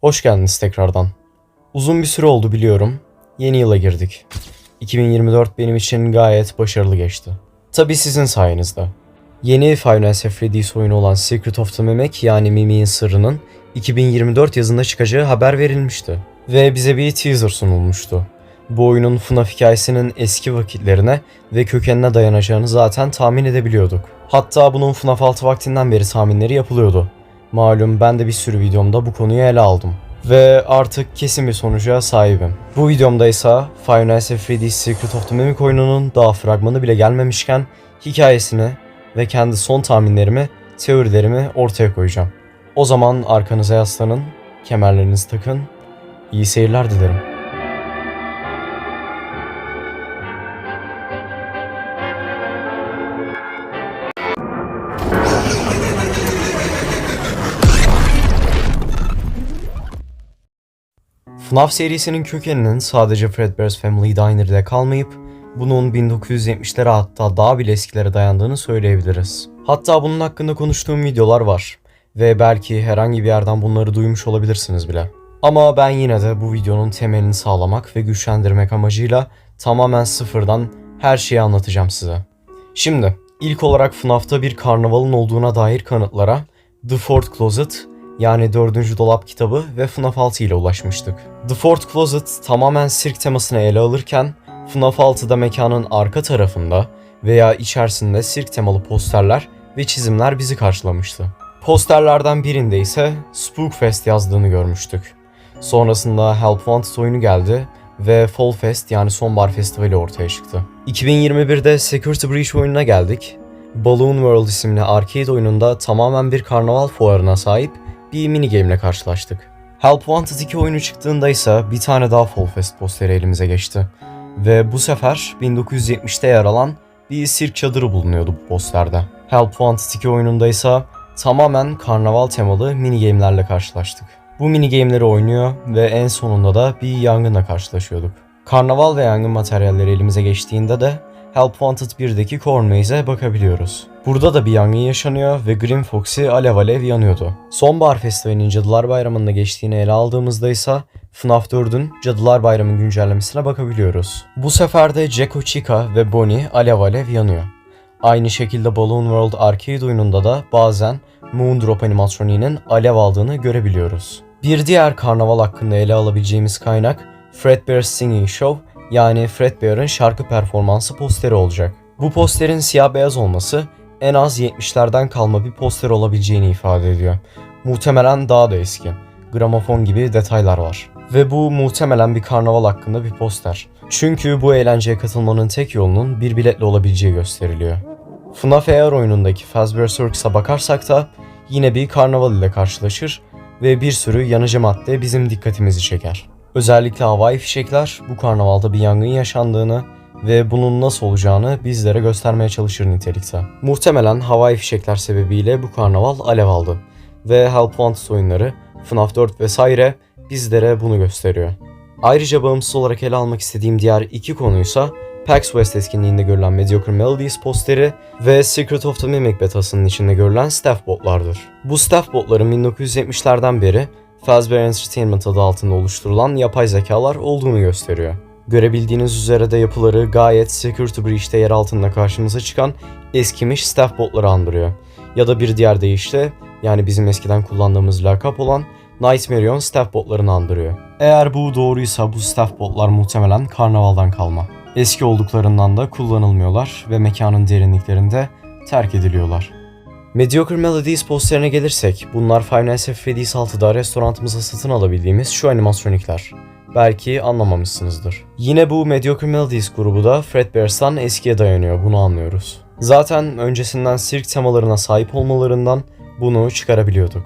Hoş geldiniz tekrardan. Uzun bir süre oldu biliyorum. Yeni yıla girdik. 2024 benim için gayet başarılı geçti. Tabi sizin sayenizde. Yeni Five Nights at Freddy's oyunu olan Secret of the Mimic yani Mimic'in sırrının 2024 yazında çıkacağı haber verilmişti. Ve bize bir teaser sunulmuştu. Bu oyunun FNAF hikayesinin eski vakitlerine ve kökenine dayanacağını zaten tahmin edebiliyorduk. Hatta bunun FNAF 6 vaktinden beri tahminleri yapılıyordu. Malum ben de bir sürü videomda bu konuyu ele aldım. Ve artık kesin bir sonuca sahibim. Bu videomda ise Five Nights at Freddy's Secret of the Mimic oyununun daha fragmanı bile gelmemişken hikayesini ve kendi son tahminlerimi, teorilerimi ortaya koyacağım. O zaman arkanıza yaslanın, kemerlerinizi takın, iyi seyirler dilerim. FNAF serisinin kökeninin sadece Fredbear's Family Diner ile kalmayıp bunun 1970'lere hatta daha bile eskilere dayandığını söyleyebiliriz. Hatta bunun hakkında konuştuğum videolar var ve belki herhangi bir yerden bunları duymuş olabilirsiniz bile. Ama ben yine de bu videonun temelini sağlamak ve güçlendirmek amacıyla tamamen sıfırdan her şeyi anlatacağım size. Şimdi ilk olarak FNAF'ta bir karnavalın olduğuna dair kanıtlara The Fourth Closet yani 4. dolap kitabı ve FNAF 6 ile ulaşmıştık. The Fourth Closet tamamen sirk temasını ele alırken FNAF 6'da mekanın arka tarafında veya içerisinde sirk temalı posterler ve çizimler bizi karşılamıştı. Posterlerden birinde ise Spookfest yazdığını görmüştük. Sonrasında Help Wanted oyunu geldi ve Fall Fest yani Sonbahar Festivali ortaya çıktı. 2021'de Security Breach oyununa geldik. Balloon World isimli arcade oyununda tamamen bir karnaval fuarına sahip bir mini game ile karşılaştık. Help Wanted 2 oyunu çıktığında ise bir tane daha Fall Fest posteri elimize geçti. Ve bu sefer 1970'te yer alan bir sirk çadırı bulunuyordu bu posterde. Help Wanted 2 oyununda ise tamamen karnaval temalı mini game'lerle karşılaştık. Bu mini game'leri oynuyor ve en sonunda da bir yangınla karşılaşıyorduk. Karnaval ve yangın materyalleri elimize geçtiğinde de Help Wanted 1'deki Corn Maze'e bakabiliyoruz. Burada da bir yangın yaşanıyor ve Green Foxy alev alev yanıyordu. Sonbahar Festivali'nin Cadılar Bayramı'nda geçtiğini ele aldığımızda ise FNAF 4'ün Cadılar Bayramı güncellemesine bakabiliyoruz. Bu sefer de Jacko Chica ve Bonnie alev alev yanıyor. Aynı şekilde Balloon World Arcade oyununda da bazen Moondrop animatroniğinin alev aldığını görebiliyoruz. Bir diğer karnaval hakkında ele alabileceğimiz kaynak Fredbear's Singing Show yani Fredbear'ın şarkı performansı posteri olacak. Bu posterin siyah beyaz olması en az 70'lerden kalma bir poster olabileceğini ifade ediyor. Muhtemelen daha da eski. Gramofon gibi detaylar var. Ve bu muhtemelen bir karnaval hakkında bir poster. Çünkü bu eğlenceye katılmanın tek yolunun bir biletle olabileceği gösteriliyor. FNAF AR oyunundaki Fazbear Circus'a bakarsak da yine bir karnaval ile karşılaşır ve bir sürü yanıcı madde bizim dikkatimizi çeker. Özellikle havai fişekler bu karnavalda bir yangın yaşandığını ve bunun nasıl olacağını bizlere göstermeye çalışır nitelikte. Muhtemelen havai fişekler sebebiyle bu karnaval alev aldı ve Help Wanted oyunları, FNAF 4 vesaire bizlere bunu gösteriyor. Ayrıca bağımsız olarak ele almak istediğim diğer iki konuysa PAX West etkinliğinde görülen Mediocre Melodies posteri ve Secret of the Mimic betasının içinde görülen staff botlardır. Bu staff botların 1970'lerden beri Fazbear Entertainment adı altında oluşturulan yapay zekalar olduğunu gösteriyor. Görebildiğiniz üzere de yapıları gayet Security Breach'te yer altında karşımıza çıkan eskimiş staff botları andırıyor. Ya da bir diğer deyişle yani bizim eskiden kullandığımız lakap olan Nightmare on staff botlarını andırıyor. Eğer bu doğruysa bu staff botlar muhtemelen karnavaldan kalma. Eski olduklarından da kullanılmıyorlar ve mekanın derinliklerinde terk ediliyorlar. Mediocre Melodies posterine gelirsek, bunlar Five Nights at Freddy's 6'da restoranımıza satın alabildiğimiz şu animatronikler. Belki anlamamışsınızdır. Yine bu Mediocre Melodies grubu da Fredbear's'tan eskiye dayanıyor, bunu anlıyoruz. Zaten öncesinden sirk temalarına sahip olmalarından bunu çıkarabiliyorduk.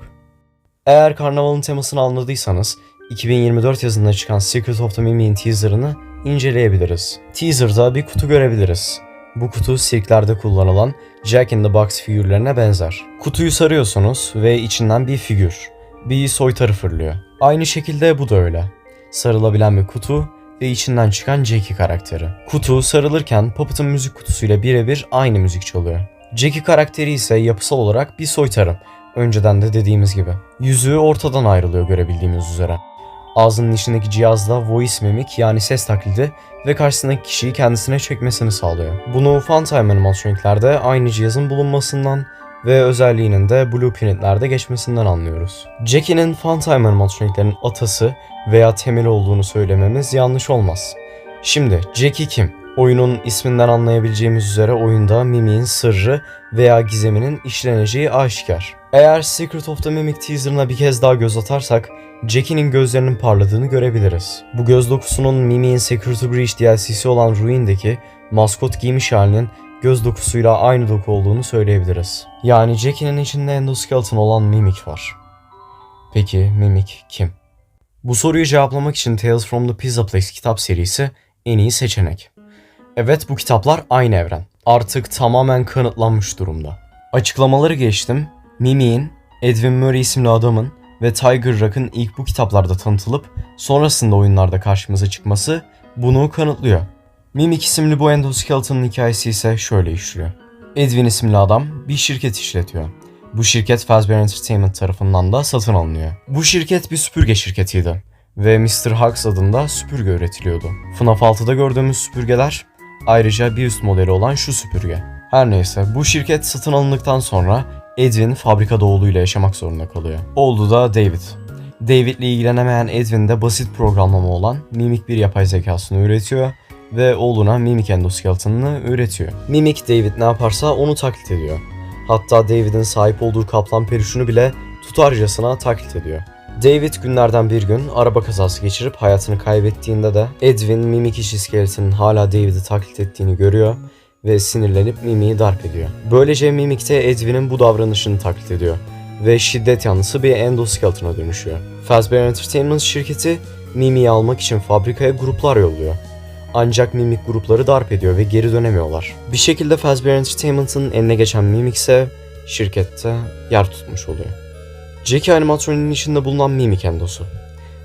Eğer karnavalın temasını anladıysanız, 2024 yazında çıkan Secret of the Mimic'in teaserını inceleyebiliriz. Teaser'da bir kutu görebiliriz. Bu kutu sirklerde kullanılan Jack in the Box figürlerine benzer. Kutuyu sarıyorsunuz ve içinden bir figür, bir soytarı fırlıyor. Aynı şekilde bu da öyle. Sarılabilen bir kutu ve içinden çıkan Jackie karakteri. Kutu sarılırken Puppet'ın müzik kutusuyla birebir aynı müzik çalıyor. Jackie karakteri ise yapısal olarak bir soytarı. Önceden de dediğimiz gibi. Yüzüğü ortadan ayrılıyor görebildiğimiz üzere. Ağzının içindeki cihazda voice mimic yani ses taklidi ve karşısındaki kişiyi kendisine çekmesini sağlıyor. Bunu Funtime animatroniklerde aynı cihazın bulunmasından ve özelliğinin de blueprintlerde geçmesinden anlıyoruz. Jackie'nin Funtime animatroniklerin atası veya temeli olduğunu söylememiz yanlış olmaz. Şimdi Jackie kim? Oyunun isminden anlayabileceğimiz üzere oyunda Mimi'nin sırrı veya gizeminin işleneceği aşikar. Eğer Secret of the Mimic teaserına bir kez daha göz atarsak Jackie'nin gözlerinin parladığını görebiliriz. Bu göz dokusunun Mimi'nin Security Breach DLC'si olan Ruin'deki maskot giymiş halinin göz dokusuyla aynı doku olduğunu söyleyebiliriz. Yani Jackie'nin içinde endoskeleton olan Mimic var. Peki Mimic kim? Bu soruyu cevaplamak için Tales from the Pizza Place kitap serisi en iyi seçenek. Evet bu kitaplar aynı evren. Artık tamamen kanıtlanmış durumda. Açıklamaları geçtim. Mimi'nin, Edwin Murray isimli adamın ve Tiger Rock'ın ilk bu kitaplarda tanıtılıp sonrasında oyunlarda karşımıza çıkması bunu kanıtlıyor. Mimik isimli bu endoskeleton'un hikayesi ise şöyle işliyor. Edwin isimli adam bir şirket işletiyor. Bu şirket Fazbear Entertainment tarafından da satın alınıyor. Bu şirket bir süpürge şirketiydi ve Mr. Hugs adında süpürge üretiliyordu. FNAF 6'da gördüğümüz süpürgeler ayrıca bir üst modeli olan şu süpürge. Her neyse bu şirket satın alındıktan sonra Edwin fabrikada oğluyla yaşamak zorunda kalıyor. Oğlu da David. David'le ilgilenemeyen Edwin de basit programlama olan mimik bir yapay zekasını üretiyor ve oğluna mimik endoskeletonunu üretiyor. Mimik David ne yaparsa onu taklit ediyor. Hatta David'in sahip olduğu kaplan peruşunu bile tutarcasına taklit ediyor. David günlerden bir gün araba kazası geçirip hayatını kaybettiğinde de Edwin mimik işi iskeletinin hala David'i taklit ettiğini görüyor ve sinirlenip Mimi'yi darp ediyor. Böylece Mimik de Edwin'in bu davranışını taklit ediyor ve şiddet yanlısı bir endoskeletona dönüşüyor. Fazbear Entertainment şirketi Mimi'yi almak için fabrikaya gruplar yolluyor. Ancak Mimik grupları darp ediyor ve geri dönemiyorlar. Bir şekilde Fazbear Entertainment'ın eline geçen Mimik ise şirkette yer tutmuş oluyor. Jackie animatronin içinde bulunan Mimik endosu.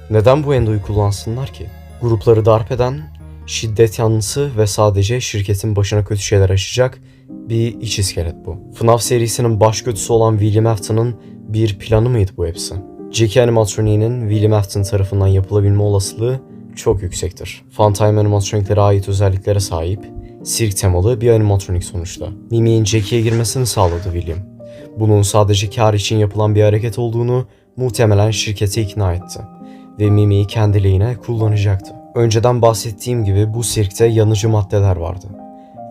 Neden bu endoyu kullansınlar ki? Grupları darp eden, şiddet yanlısı ve sadece şirketin başına kötü şeyler açacak bir iç iskelet bu. FNAF serisinin baş kötüsü olan William Afton'ın bir planı mıydı bu hepsi? Jackie animatroniğinin William Afton tarafından yapılabilme olasılığı çok yüksektir. Funtime animatroniklere ait özelliklere sahip, sirk temalı bir animatronik sonuçta. Mimi'nin Jackie'ye girmesini sağladı William. Bunun sadece kar için yapılan bir hareket olduğunu muhtemelen şirkete ikna etti ve Mimi'yi kendi lehine kullanacaktı. Önceden bahsettiğim gibi bu sirkte yanıcı maddeler vardı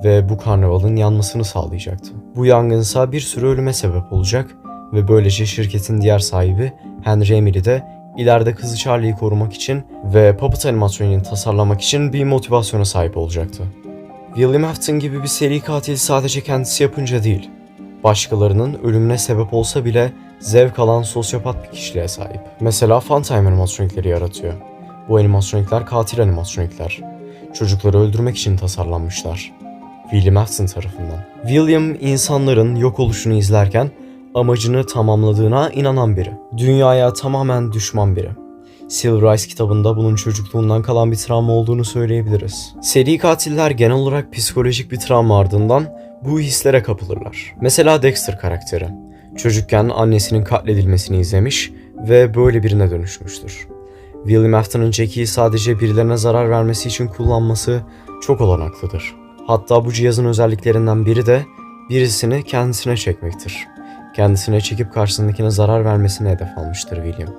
ve bu karnavalın yanmasını sağlayacaktı. Bu yangınsa bir sürü ölüme sebep olacak ve böylece şirketin diğer sahibi Henry Emily de ileride kızı Charlie'yi korumak için ve Puppet animasyonunu tasarlamak için bir motivasyona sahip olacaktı. William Afton gibi bir seri katil sadece kendisi yapınca değil, başkalarının ölümüne sebep olsa bile zevk alan sosyopat bir kişiliğe sahip. Mesela Funtime animatronikleri yaratıyor. Bu animatronikler katil animatronikler. Çocukları öldürmek için tasarlanmışlar. William Afton tarafından. William insanların yok oluşunu izlerken amacını tamamladığına inanan biri. Dünyaya tamamen düşman biri. Silver Eyes kitabında bunun çocukluğundan kalan bir travma olduğunu söyleyebiliriz. Seri katiller genel olarak psikolojik bir travma ardından bu hislere kapılırlar. Mesela Dexter karakteri. Çocukken annesinin katledilmesini izlemiş ve böyle birine dönüşmüştür. William Afton'ın Jackie'yi sadece birilerine zarar vermesi için kullanması çok olanaklıdır. Hatta bu cihazın özelliklerinden biri de birisini kendisine çekmektir. Kendisine çekip karşısındakine zarar vermesine hedef almıştır William.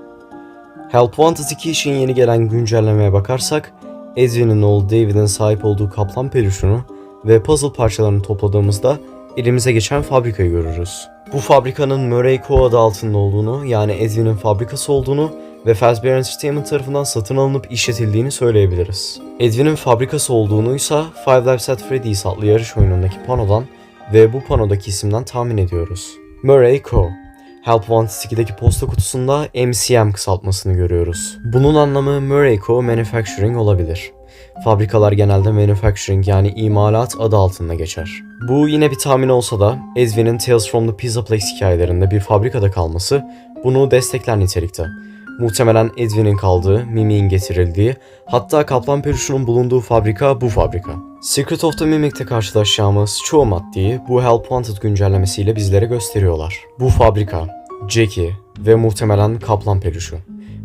Help Wanted 2 için yeni gelen güncellemeye bakarsak, Edwin'in oğlu David'in sahip olduğu kaplan peruşunu ve puzzle parçalarını topladığımızda elimize geçen fabrikayı görürüz. Bu fabrikanın Murray Co. adı altında olduğunu yani Edwin'in fabrikası olduğunu ve Fazbear Entertainment tarafından satın alınıp işletildiğini söyleyebiliriz. Edwin'in fabrikası olduğunuysa Five Nights at Freddy's adlı yarış oyunundaki panodan ve bu panodaki isimden tahmin ediyoruz. Murray Co. Help Wanted 2'deki posta kutusunda MCM kısaltmasını görüyoruz. Bunun anlamı Murray Co. Manufacturing olabilir. Fabrikalar genelde manufacturing yani imalat adı altında geçer. Bu yine bir tahmin olsa da Edwin'in Tales from the Pizza Place hikayelerinde bir fabrikada kalması bunu destekler nitelikte. Muhtemelen Edwin'in kaldığı, Mimi'nin getirildiği, hatta kaplan peruşunun bulunduğu fabrika bu fabrika. Secret of the Mimic'te karşılaşacağımız çoğu maddeyi bu Help Wanted güncellemesiyle bizlere gösteriyorlar. Bu fabrika, Jackie ve muhtemelen kaplan peluşu.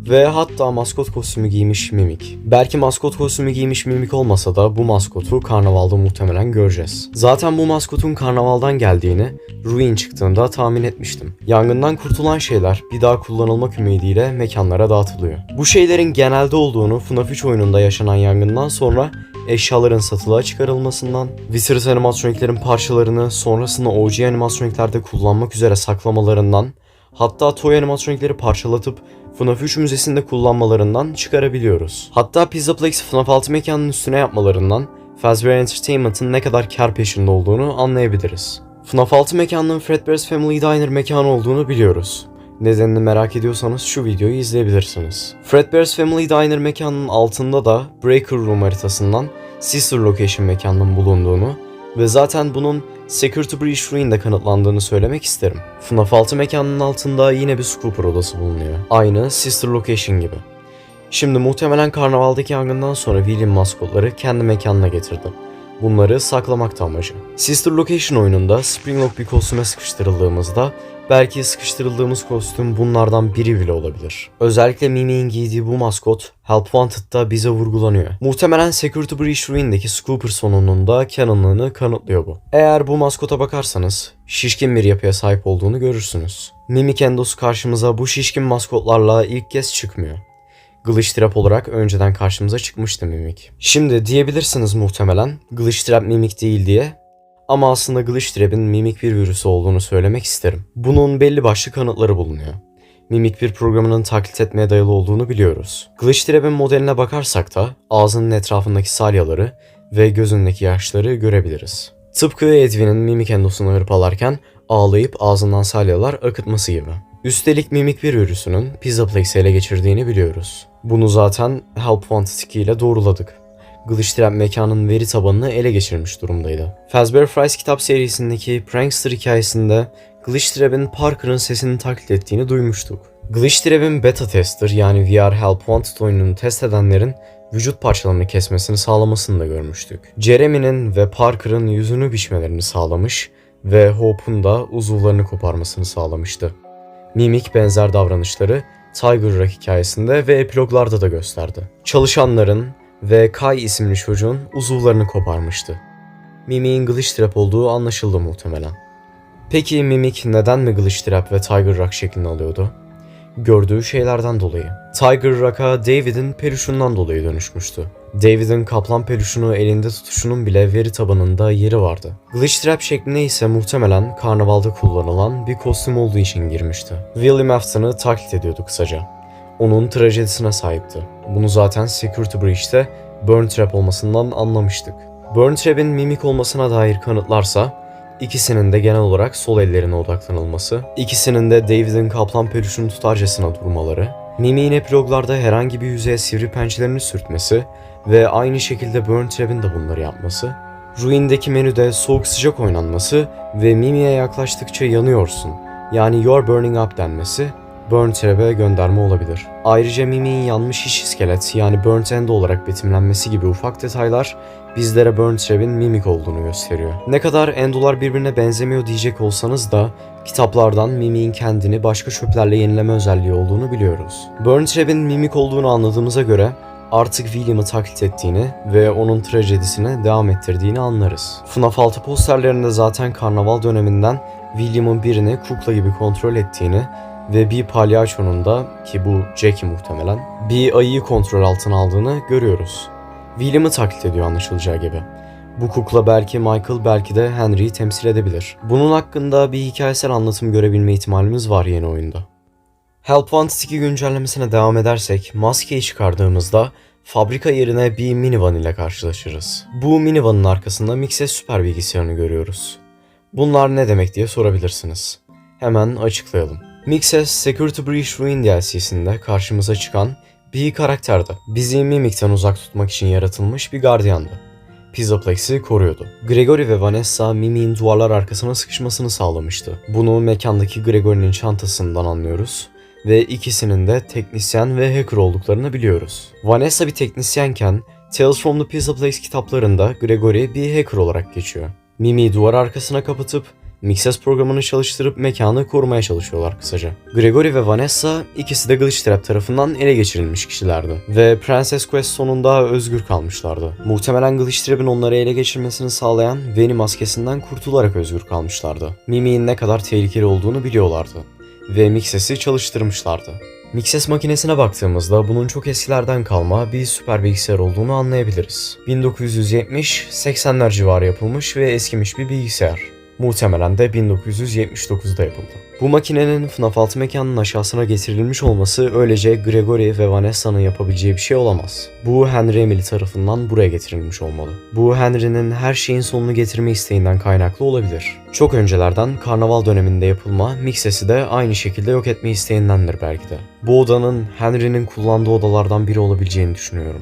Ve hatta maskot kostümü giymiş Mimik. Belki maskot kostümü giymiş Mimik olmasa da bu maskotu karnavalda muhtemelen göreceğiz. Zaten bu maskotun karnavaldan geldiğini Ruin çıktığında tahmin etmiştim. Yangından kurtulan şeyler bir daha kullanılmak ümidiyle mekanlara dağıtılıyor. Bu şeylerin genelde olduğunu FNAF 3 oyununda yaşanan yangından sonra eşyaların satılığa çıkarılmasından, Wizards animatroniklerin parçalarını sonrasında OG animatroniklerde kullanmak üzere saklamalarından, hatta toy animatronikleri parçalatıp FNAF 3 müzesinde kullanmalarından çıkarabiliyoruz. Hatta Pizza Plex'i FNAF 6 mekanının üstüne yapmalarından Fazbear Entertainment'ın ne kadar kar peşinde olduğunu anlayabiliriz. FNAF 6 mekanının Fredbear's Family Diner mekanı olduğunu biliyoruz. Nedenini merak ediyorsanız şu videoyu izleyebilirsiniz. Fredbear's Family Diner mekanının altında da Breaker Room haritasından Sister Location mekanının bulunduğunu ve zaten bunun Security Breach Ruin'de kanıtlandığını söylemek isterim. FNAF 6 mekanının altında yine bir Scooper odası bulunuyor. Aynı Sister Location gibi. Şimdi muhtemelen karnavaldaki yangından sonra William maskotları kendi mekanına getirdi. Bunları saklamakta amacı. Sister Location oyununda Springlock bir kostüme sıkıştırıldığımızda belki sıkıştırıldığımız kostüm bunlardan biri bile olabilir. Özellikle Mimi'nin giydiği bu maskot Help Wanted'da bize vurgulanıyor. Muhtemelen Security Breach Ruin'deki Scooper sonununda canonlığını kanıtlıyor bu. Eğer bu maskota bakarsanız şişkin bir yapıya sahip olduğunu görürsünüz. Mimic Endos karşımıza bu şişkin maskotlarla ilk kez çıkmıyor. Glitchtrap olarak önceden karşımıza çıkmıştı Mimik. Şimdi diyebilirsiniz muhtemelen Glitchtrap Mimik değil diye ama aslında Glitchtrap'in Mimik bir virüsü olduğunu söylemek isterim. Bunun belli başlı kanıtları bulunuyor. Mimik bir programının taklit etmeye dayalı olduğunu biliyoruz. Glitchtrap'in modeline bakarsak da ağzının etrafındaki salyaları ve gözündeki yaşları görebiliriz. Tıpkı Edwin'in Mimik endosunu hırpalarken ağlayıp ağzından salyalar akıtması gibi. Üstelik mimik bir virüsünün Pizzaplex'i ele geçirdiğini biliyoruz. Bunu zaten Help Wanted 2 ile doğruladık. Glitchtrap mekanın veri tabanını ele geçirmiş durumdaydı. Fazbear Fries kitap serisindeki Prankster hikayesinde Glitchtrap'in Parker'ın sesini taklit ettiğini duymuştuk. Glitchtrap'in beta tester yani VR Help Wanted oyununu test edenlerin vücut parçalarını kesmesini sağlamasını da görmüştük. Jeremy'nin ve Parker'ın yüzünü biçmelerini sağlamış ve Hope'un da uzuvlarını koparmasını sağlamıştı. Mimik benzer davranışları Tiger Rock hikayesinde ve epiloglarda da gösterdi. Çalışanların ve Kai isimli çocuğun uzuvlarını koparmıştı. Mimik'in Glitchtrap olduğu anlaşıldı muhtemelen. Peki Mimik neden mi Glitchtrap ve Tiger Rock şeklini alıyordu? Gördüğü şeylerden dolayı. Tiger Rock'a David'in peluşundan dolayı dönüşmüştü. David'in kaplan peluşunu elinde tutuşunun bile veri tabanında yeri vardı. Glitchtrap şeklinde ise muhtemelen karnavalda kullanılan bir kostüm olduğu için girmişti. William Afton'ı taklit ediyordu kısaca. Onun trajedisine sahipti. Bunu zaten Security Breach'te Burn Trap olmasından anlamıştık. Burn Trap'in mimik olmasına dair kanıtlarsa İkisinin de genel olarak sol ellerine odaklanılması, ikisinin de David'in kaplan peluşunu tutarcasına durmaları, Mimi'nin epiloglarda herhangi bir yüzeye sivri pençelerini sürtmesi ve aynı şekilde Burn Trap'in de bunları yapması, Ruin'deki menüde soğuk sıcak oynanması ve Mimi'ye yaklaştıkça yanıyorsun yani you're burning up denmesi Burn Trap'e gönderme olabilir. Ayrıca Mimi'nin yanmış iş iskelet yani Burnt End olarak betimlenmesi gibi ufak detaylar bizlere Burn Trap'in mimik olduğunu gösteriyor. Ne kadar endolar birbirine benzemiyor diyecek olsanız da kitaplardan mimiğin kendini başka çöplerle yenileme özelliği olduğunu biliyoruz. Burn Trap'in mimik olduğunu anladığımıza göre artık William'ı taklit ettiğini ve onun trajedisine devam ettirdiğini anlarız. FNAF 6 posterlerinde zaten karnaval döneminden William'ın birini kukla gibi kontrol ettiğini ve bir palyaçonun da ki bu Jackie muhtemelen bir ayıyı kontrol altına aldığını görüyoruz. William'ı taklit ediyor anlaşılacağı gibi. Bu kukla belki Michael belki de Henry'i temsil edebilir. Bunun hakkında bir hikayesel anlatım görebilme ihtimalimiz var yeni oyunda. Help Wanted 2 güncellemesine devam edersek maskeyi çıkardığımızda fabrika yerine bir minivan ile karşılaşırız. Bu minivanın arkasında Mixes süper bilgisayarını görüyoruz. Bunlar ne demek diye sorabilirsiniz. Hemen açıklayalım. Mixes Security Breach Ruin DLC'sinde karşımıza çıkan bir karakterdi. Bizi Mimik'ten uzak tutmak için yaratılmış bir gardiyandı. Pizzaplex'i koruyordu. Gregory ve Vanessa Mimik'in duvarlar arkasına sıkışmasını sağlamıştı. Bunu mekandaki Gregory'nin çantasından anlıyoruz ve ikisinin de teknisyen ve hacker olduklarını biliyoruz. Vanessa bir teknisyenken Tales from the Pizza Place kitaplarında Gregory bir hacker olarak geçiyor. Mimi'yi duvar arkasına kapatıp Mixes programını çalıştırıp mekanı korumaya çalışıyorlar kısaca. Gregory ve Vanessa ikisi de Glitchtrap tarafından ele geçirilmiş kişilerdi. Ve Princess Quest sonunda özgür kalmışlardı. Muhtemelen Glitchtrap'in onları ele geçirmesini sağlayan Veni maskesinden kurtularak özgür kalmışlardı. Mimi'nin ne kadar tehlikeli olduğunu biliyorlardı. Ve Mixes'i çalıştırmışlardı. Mixes makinesine baktığımızda bunun çok eskilerden kalma bir süper bilgisayar olduğunu anlayabiliriz. 1970-80'ler civarı yapılmış ve eskimiş bir bilgisayar. Muhtemelen de 1979'da yapıldı. Bu makinenin FNAF 6 mekanının aşağısına getirilmiş olması öylece Gregory ve Vanessa'nın yapabileceği bir şey olamaz. Bu Henry Emily tarafından buraya getirilmiş olmalı. Bu Henry'nin her şeyin sonunu getirme isteğinden kaynaklı olabilir. Çok öncelerden karnaval döneminde yapılma Mixes'i de aynı şekilde yok etme isteğindendir belki de. Bu odanın Henry'nin kullandığı odalardan biri olabileceğini düşünüyorum.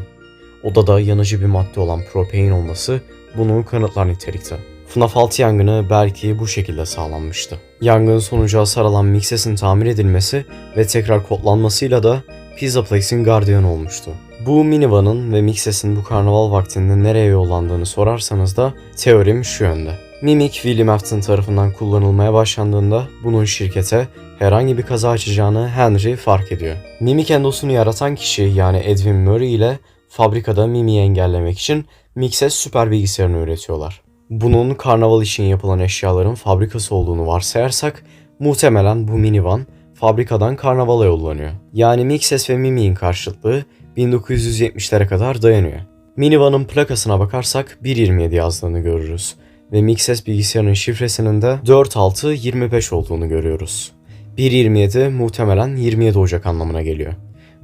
Odada yanıcı bir madde olan propein olması bunu kanıtlar nitelikte. FNAF 6 yangını belki bu şekilde sağlanmıştı. Yangın sonucu hasar alan Mixes'in tamir edilmesi ve tekrar kodlanmasıyla da Pizza Place'in gardiyanı olmuştu. Bu minivanın ve Mixes'in bu karnaval vaktinde nereye yollandığını sorarsanız da teorim şu yönde. Mimic William Afton tarafından kullanılmaya başlandığında bunun şirkete herhangi bir kaza açacağını Henry fark ediyor. Mimic endosunu yaratan kişi yani Edwin Murray ile fabrikada Mimi'yi engellemek için Mixes süper bilgisayarını üretiyorlar. Bunun karnaval için yapılan eşyaların fabrikası olduğunu varsayarsak muhtemelen bu minivan fabrikadan karnavala yollanıyor. Yani Mixes ve Mimi'nin karşıtlığı 1970'lere kadar dayanıyor. Minivanın plakasına bakarsak 1.27 yazdığını görürüz ve Mixes bilgisayarının şifresinin de 4625 olduğunu görüyoruz. 1.27 muhtemelen 27 Ocak anlamına geliyor.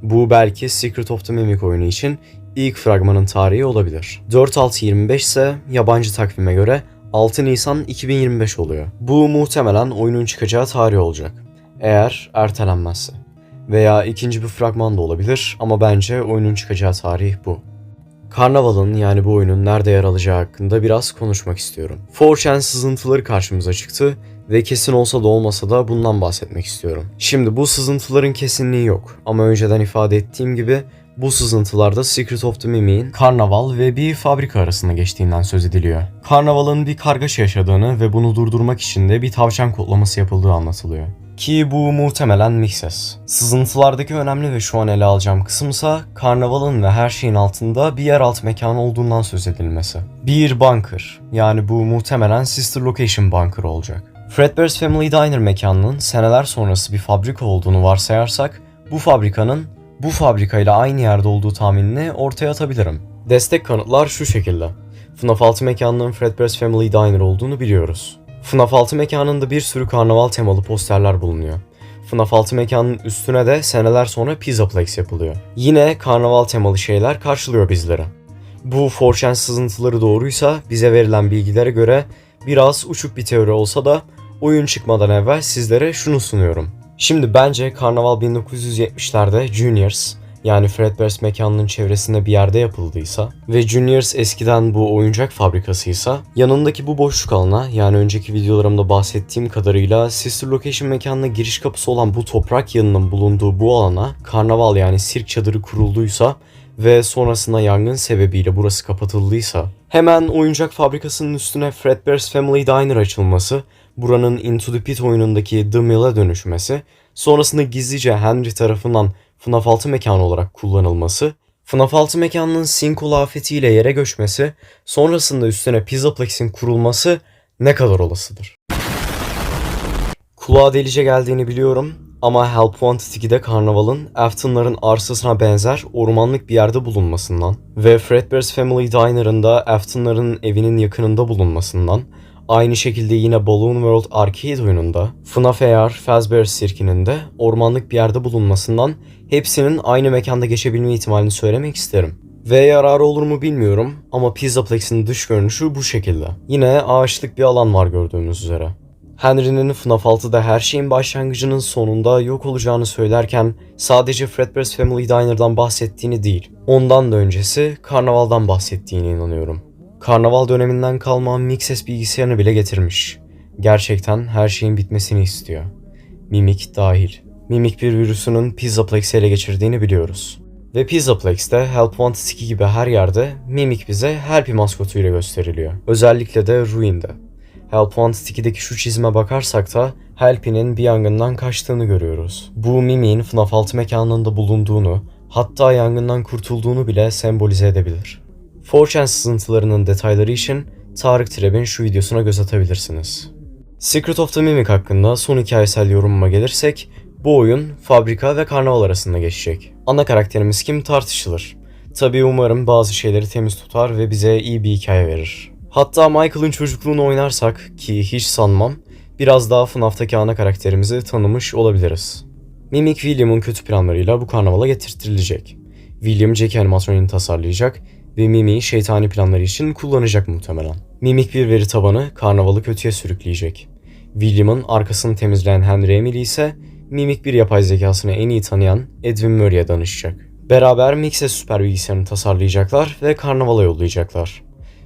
Bu belki Secret of the Mimic oyunu için ilk fragmanın tarihi olabilir. 4625 ise yabancı takvime göre 6 Nisan 2025 oluyor. Bu muhtemelen oyunun çıkacağı tarih olacak. Eğer ertelenmezse. Veya ikinci bir fragman da olabilir ama bence oyunun çıkacağı tarih bu. Karnaval'ın yani bu oyunun nerede yer alacağı hakkında biraz konuşmak istiyorum. 4chan sızıntıları karşımıza çıktı ve kesin olsa da olmasa da bundan bahsetmek istiyorum. Şimdi bu sızıntıların kesinliği yok ama önceden ifade ettiğim gibi bu sızıntılarda Secret of the Mimic'in Karnaval ve bir fabrika arasında geçtiğinden söz ediliyor. Karnaval'ın bir kargaşa yaşadığını ve bunu durdurmak için de bir tavşan kodlaması yapıldığı anlatılıyor. Ki bu muhtemelen Mixes. Sızıntılardaki önemli ve şu an ele alacağım kısımsa karnavalın ve her şeyin altında bir yeraltı mekanı olduğundan söz edilmesi. Bir bunker yani bu muhtemelen Sister Location Bunker olacak. Fredbear's Family Diner mekanının seneler sonrası bir fabrika olduğunu varsayarsak bu fabrikanın bu fabrikayla aynı yerde olduğu tahminini ortaya atabilirim. Destek kanıtlar şu şekilde. FNAF 6 mekanının Fredbear's Family Diner olduğunu biliyoruz. FNAF 6 mekanında bir sürü karnaval temalı posterler bulunuyor. FNAF 6 mekanının üstüne de seneler sonra Pizza Plex yapılıyor. Yine karnaval temalı şeyler karşılıyor bizleri. Bu 4chan sızıntıları doğruysa bize verilen bilgilere göre biraz uçuk bir teori olsa da oyun çıkmadan evvel sizlere şunu sunuyorum. Şimdi bence Karnaval 1970'lerde Juniors yani Fredbear's mekanının çevresinde bir yerde yapıldıysa ve Juniors eskiden bu oyuncak fabrikasıysa yanındaki bu boşluk alana yani önceki videolarımda bahsettiğim kadarıyla Sister Location mekanına giriş kapısı olan bu toprak yanının bulunduğu bu alana karnaval yani sirk çadırı kurulduysa ve sonrasında yangın sebebiyle burası kapatıldıysa hemen oyuncak fabrikasının üstüne Fredbear's Family Diner açılması buranın Into the Pit oyunundaki The Mill'e dönüşmesi, sonrasında gizlice Henry tarafından FNAF 6 mekanı olarak kullanılması, FNAF 6 mekanının sinkhole afetiyle yere göçmesi, sonrasında üstüne Pizzaplex'in kurulması ne kadar olasıdır? Kulağa delice geldiğini biliyorum ama Help Wanted 2'de karnavalın Afton'ların arsasına benzer ormanlık bir yerde bulunmasından ve Fredbear's Family Diner'ın da Afton'ların evinin yakınında bulunmasından Aynı şekilde yine Balloon World Arcade oyununda FNAF AR Fazbear Sirki'nin de ormanlık bir yerde bulunmasından hepsinin aynı mekanda geçebilme ihtimalini söylemek isterim. Ve yararı olur mu bilmiyorum ama Pizzaplex'in dış görünüşü bu şekilde. Yine ağaçlık bir alan var gördüğünüz üzere. Henry'nin FNAF 6'da her şeyin başlangıcının sonunda yok olacağını söylerken sadece Fredbear's Family Diner'dan bahsettiğini değil, ondan da öncesi Karnaval'dan bahsettiğine inanıyorum. Karnaval döneminden kalma Mixes bilgisayarını bile getirmiş. Gerçekten her şeyin bitmesini istiyor. Mimik dahil. Mimik bir virüsünün Pizzaplex'i ele geçirdiğini biliyoruz. Ve Pizzaplex'te Help Wanted 2 gibi her yerde Mimik bize Help'i maskotuyla gösteriliyor. Özellikle de Ruin'de. Help Wanted 2'deki şu çizime bakarsak da Help'inin bir yangından kaçtığını görüyoruz. Bu Mimi'nin FNAF 6 mekanında bulunduğunu, hatta yangından kurtulduğunu bile sembolize edebilir. 4chan sızıntılarının detayları için Tarık Treb'in şu videosuna göz atabilirsiniz. Secret of the Mimic hakkında son hikayesel yorumuma gelirsek, bu oyun fabrika ve karnaval arasında geçecek. Ana karakterimiz kim tartışılır. Tabii umarım bazı şeyleri temiz tutar ve bize iyi bir hikaye verir. Hatta Michael'ın çocukluğunu oynarsak ki hiç sanmam, biraz daha FNAF'taki ana karakterimizi tanımış olabiliriz. Mimic William'ın kötü planlarıyla bu karnavala getirtilecek. William Jack animasyonunu tasarlayacak ve Mimi'yi şeytani planları için kullanacak muhtemelen. Mimic bir veri tabanı karnavalı kötüye sürükleyecek. William'ın arkasını temizleyen Henry Emily ise Mimic bir yapay zekasını en iyi tanıyan Edwin Murray'e danışacak. Beraber Mix'e süper bilgisayarını tasarlayacaklar ve karnavala yollayacaklar.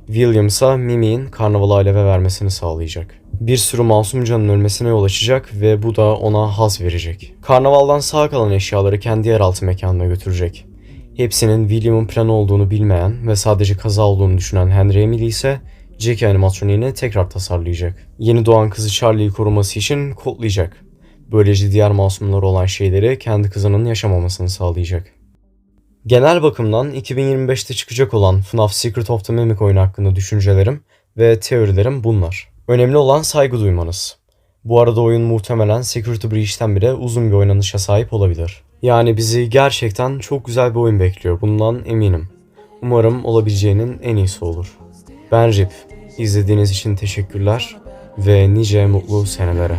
William ise Mimi'nin karnavala aleve vermesini sağlayacak. Bir sürü masum canın ölmesine yol açacak ve bu da ona haz verecek. Karnavaldan sağ kalan eşyaları kendi yeraltı mekanına götürecek. Hepsinin William'ın planı olduğunu bilmeyen ve sadece kaza olduğunu düşünen Henry Emily ise Jackie animasyonunu tekrar tasarlayacak. Yeni doğan kızı Charlie'yi koruması için kodlayacak. Böylece diğer masumlar olan şeyleri kendi kızının yaşamamasını sağlayacak. Genel bakımdan 2025'te çıkacak olan FNAF Secret of the Mimic oyunu hakkında düşüncelerim ve teorilerim bunlar. Önemli olan saygı duymanız. Bu arada oyun muhtemelen Security Breach'ten bile uzun bir oynanışa sahip olabilir. Yani bizi gerçekten çok güzel bir oyun bekliyor. Bundan eminim. Umarım olabileceğinin en iyisi olur. Ben Rip. İzlediğiniz için teşekkürler ve nice mutlu senelere.